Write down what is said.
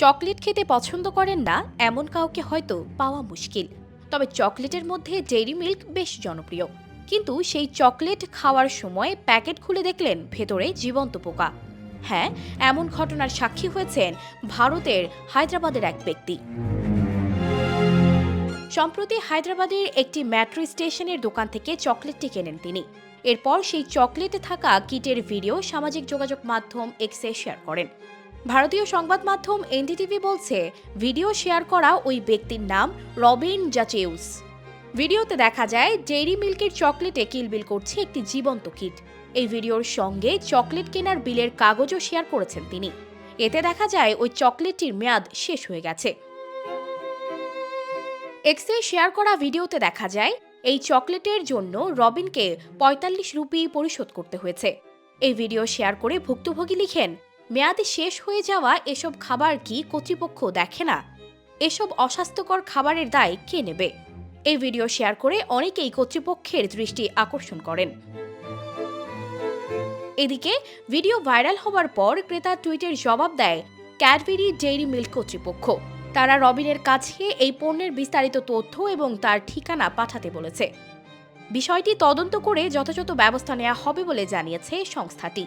Chocolate খেতে পছন্দ করেন না, এমন কাউকে হয়তো পাওয়া মুশকিল। তবে চকলেটের মধ্যে ডেইরি মিল্ক বেশ জনপ্রিয়। কিন্তু সেই চকলেট খাওয়ার সময় প্যাকেট খুলে দেখলেন ভেতরে জীবন্ত পোকা। হ্যাঁ এমন ঘটনার সাক্ষী হয়েছেন ভারতের হায়দ্রাবাদের এক ব্যক্তি। সম্প্রতি হায়দ্রাবাদের একটি মেট্রো স্টেশনের দোকান থেকে চকলেটটি কেনেন তিনি। এরপর সেই চকলেটে থাকা কিটের ভিডিও সামাজিক যোগাযোগ মাধ্যম এক্সে শেয়ার করেন। ভারতীয় সংবাদ মাধ্যম এনডিটিভি বলছে, ভিডিও শেয়ার করা ওই ব্যক্তির নাম রবিন জাচেউস। ভিডিওতে দেখা যায়, ডেইরি মিল্কের চকলেটে কিলবিল করছে একটি জীবন্ত কিট। এই ভিডিওর সঙ্গে চকলেট কেনার বিলের কাগজও শেয়ার করেছেন তিনি। এতে দেখা যায়, ওই চকলেটটির মেয়াদ শেষ হয়ে গেছে। এক্সে শেয়ার করা ভিডিওতে দেখা যায়, এই চকলেটের জন্য রবিনকে পঁয়তাল্লিশ রুপি পরিশোধ করতে হয়েছে। এই ভিডিও শেয়ার করে ভুক্তভোগী লিখেন মেয়াদে শেষ হয়ে যাওয়া এসব খাবার কি কর্তৃপক্ষ দেখে না? এসব অস্বাস্থ্যকর খাবারের দায় কে নেবে? এই ভিডিও শেয়ার করে অনেকেই কর্তৃপক্ষের দৃষ্টি আকর্ষণ করেন। এদিকে, ভিডিও ভাইরাল হবার পর ক্রেতা টুইটের জবাব দেয়, ক্যাডবেরি ডেইরি মিল্ক কর্তৃপক্ষ। তারা রবিনের কাছে এই পণ্যের বিস্তারিত তথ্য এবং তার ঠিকানা পাঠাতে বলেছে। বিষয়টি তদন্ত করে যথাযথ ব্যবস্থা নেওয়া হবে বলে জানিয়েছে সংস্থাটি।